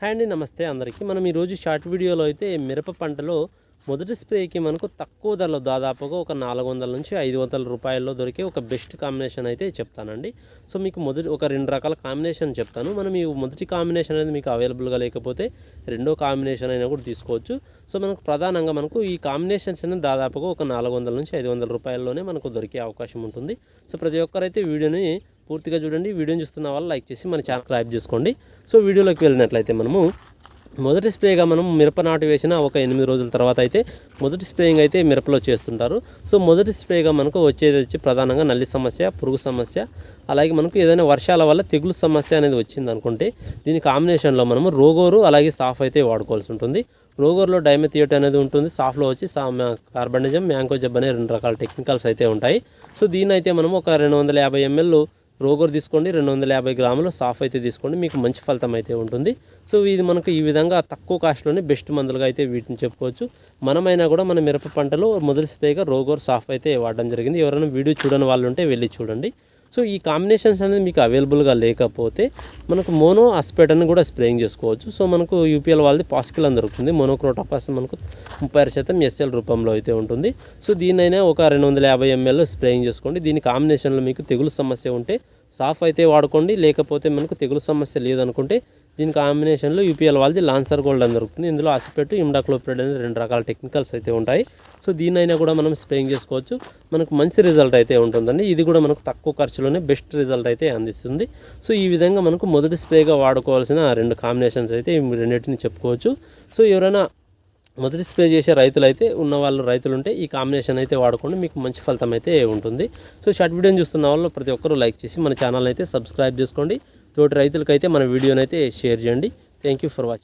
Hi అండి నమస్తే అందరికీ. మనం ఈరోజు షార్ట్ వీడియోలో అయితే మిరప పంటలో మొదటి స్ప్రేకి మనకు తక్కువ ధరలో దాదాపుగా ఒక నాలుగు వందల నుంచి ఐదు వందల రూపాయల్లో దొరికే ఒక బెస్ట్ కాంబినేషన్ అయితే చెప్తానండి. సో మీకు మొదటి ఒక రెండు రకాల కాంబినేషన్ చెప్తాను. మనం ఈ మొదటి కాంబినేషన్ అనేది మీకు అవైలబుల్గా లేకపోతే రెండో కాంబినేషన్ అయినా కూడా తీసుకోవచ్చు. సో మనకు ప్రధానంగా మనకు ఈ కాంబినేషన్స్ అనేది దాదాపుగా ఒక నాలుగు వందల నుంచి ఐదు వందల రూపాయల్లోనే మనకు దొరికే అవకాశం ఉంటుంది. సో ప్రతి ఒక్కరైతే వీడియోని పూర్తిగా చూడండి. వీడియోని చూస్తున్న వాళ్ళు లైక్ చేసి మన ఛానల్ సబ్స్క్రైబ్ చేసుకోండి. సో వీడియోలోకి వెళ్ళినట్లయితే మనము మొదటి స్ప్రేగా మనం మిరప నాటు వేసిన ఒక ఎనిమిది రోజుల తర్వాత అయితే మొదటి స్ప్రేయింగ్ అయితే మిరపలో చేస్తుంటారు. సో మొదటి స్ప్రేగా మనకు వచ్చేది వచ్చి ప్రధానంగా నల్లి సమస్య పురుగు సమస్య అలాగే మనకు ఏదైనా వర్షాల వల్ల తెగులు సమస్య అనేది వచ్చింది అనుకుంటే దీని కాంబినేషన్లో మనము రోగోరు అలాగే సాఫ్ అయితే వాడుకోవాల్సి ఉంటుంది. రోగోర్లో డైమెథియోట్ అనేది ఉంటుంది. సాఫ్లో వచ్చి సా కార్బనిజం మ్యాంకో జబ్ అనే రెండు రకాల టెక్నికల్స్ అయితే ఉంటాయి. సో దీన్ని అయితే మనం ఒక రెండు వందల యాభై ఎంఎల్ రోగర్ తీసుకోండి రెండు వందల యాభై గ్రాములు సాఫ్ అయితే తీసుకోండి మీకు మంచి ఫలితం అయితే ఉంటుంది. సో ఇది మనకు ఈ విధంగా తక్కువ కాస్ట్లోనే బెస్ట్ మందులుగా అయితే వీటిని చెప్పుకోవచ్చు. మనమైనా కూడా మన మిరప పంటలో మొదటి స్పేగా రోగోర్ సాఫ్ అయితే వాడడం జరిగింది. ఎవరైనా వీడియో చూడని వాళ్ళు ఉంటే వెళ్ళి చూడండి. సో ఈ కాంబినేషన్స్ అనేది మీకు అవైలబుల్గా లేకపోతే మనకు మోనో అస్పేట్ కూడా స్ప్రేయింగ్ చేసుకోవచ్చు. సో మనకు యూపీఎల్ వాళ్ళది పాస్కిల్ అని దొరుకుతుంది. మోనోక్రోటాపాస్ మనకు ముప్పై శాతం ఎస్ఎల్ రూపంలో అయితే ఉంటుంది. సో దీనైనా ఒక రెండు వందల యాభై ఎంఎల్ స్ప్రేయింగ్ చేసుకోండి. దీని కాంబినేషన్లో మీకు తెగులు సమస్య ఉంటే సాఫ్ అయితే వాడుకోండి. లేకపోతే మనకు తెగులు సమస్య లేదనుకుంటే దీని కాంబినేషన్లో యూపీఎల్ వాళ్ళది లాన్సర్ గోల్డ్ అని దొరుకుతుంది. ఇందులో అసిపెట్టు ఇమ్డాక్లోప్రిడ్ అనేది రెండు రకాల టెక్నికల్స్ అయితే ఉంటాయి. సో దీనైనా కూడా మనం స్ప్రేయింగ్ చేసుకోవచ్చు. మనకు మంచి రిజల్ట్ అయితే ఉంటుందండి. ఇది కూడా మనకు తక్కువ ఖర్చులోనే బెస్ట్ రిజల్ట్ అయితే అందిస్తుంది. సో ఈ విధంగా మనకు మొదటి స్ప్రేగా వాడుకోవాల్సిన రెండు కాంబినేషన్స్ అయితే రెండింటిని చెప్పుకోవచ్చు. సో ఎవరైనా మొదటి స్ప్రే చేసే రైతులు అయితే ఉన్న వాళ్ళు రైతులు ఉంటే ఈ కాంబినేషన్ అయితే వాడుకోండి. మీకు మంచి ఫలితం అయితే ఉంటుంది. సో షార్ట్ వీడియోని చూస్తున్న వాళ్ళు ప్రతి ఒక్కరూ లైక్ చేసి మన ఛానల్ అయితే సబ్స్క్రైబ్ చేసుకోండి. తోటి రైతులకైతే మన వీడియోనైతే షేర్ చేయండి. Thank you for watching